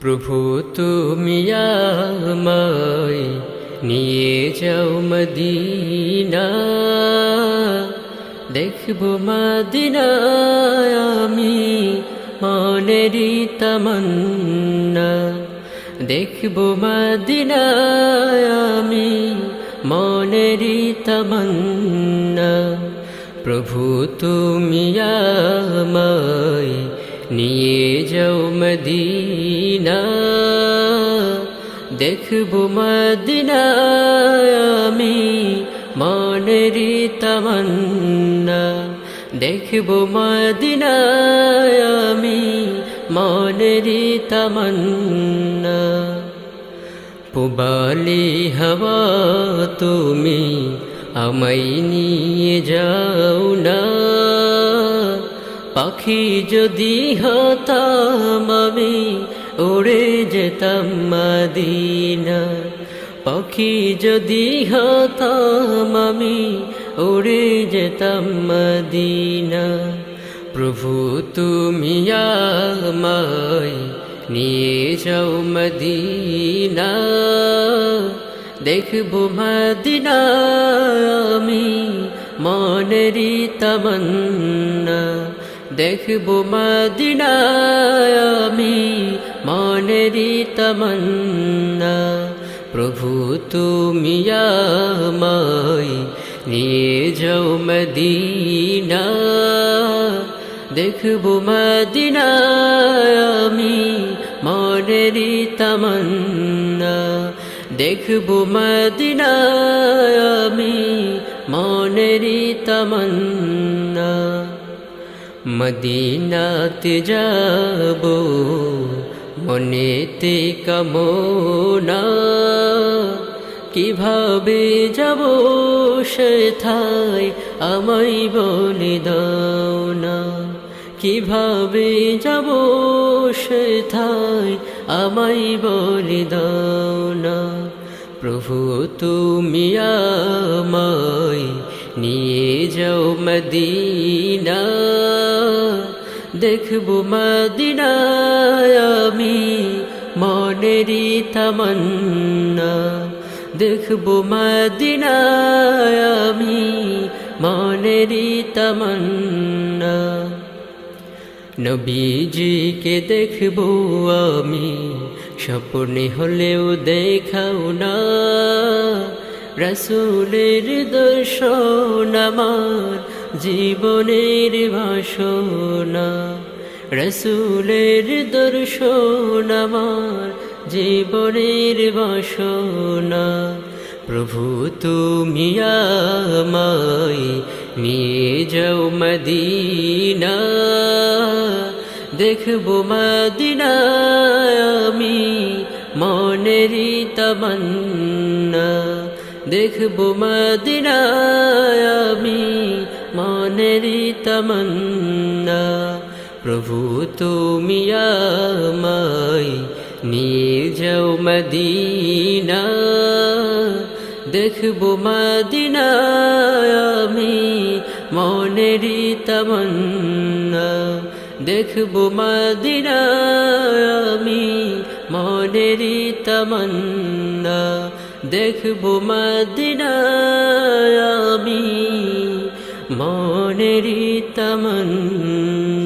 প্রভু তুমি আমায় নিয়ে যাও মদিনা। দেখব মদিনা আমি মনেরই তামান্না। দেখব মদিনা আমি মনেরই তামান্না। প্রভু তুমি আমায় নিয়ে যাও মদিনা, দেখব মদিনা আমি মনেরই তামান্না। দেখব মদিনা আমি মনেরই তামান্না। পুবালি হওয়া তুমি আমায় নিয়ে যাও না। পাখি যদি হতাম আমি, উড়ে যেতাম মাদিনা। পাখি যদি হতাম আমি, উড়ে যেতাম মদিনা। প্রভু তুমি আমায় নিয়ে যাও মদিনা। দেখব মদিনা আমি, মনেরই তামান্না। দেখব মদিনা আমি মনেরই তামান্না প্রভু তুমি আমায় নিয়ে যাও মদিনা দেখব মদিনা আমি মনেরই তামান্না দেখব মদিনা আমি মনেরই তামান্না মদিনাতে যাব, মনেতে কামনা। কীভাবে যাব সেথায় আমায় বলে দাও না। কীভাবে যাব সেথায় আমায় বলে দাও না। প্রভু, তুমি আমায় নিয়ে যাও মদিনা দেখব মদিনা আমি মনেরই তামান্না। দেখব মদিনা আমি মনেরই নবীজিকে দেখব আমি, স্বপ্নে হলেও দেখাও না। রসুলের দর্শন আমার জীবনের ভাষণা রসুলের দর্শন আমার জীবনের বাসনা। প্রভু তুমি আমায় নিয়ে যাও মদিনা, দেখব মদিনা আমি মনেরই তামান্না। দেখব মদিনা মনেরই তামান্না। প্রভু তুমি আমায় নিয়ে যাও মদিনা। দেখব মদিনা আমি মনেরই তামান্না। দেখব মদিনা আমি মনেরই তামান্না। দেখব মদিনা আমি মনেরই তামান্না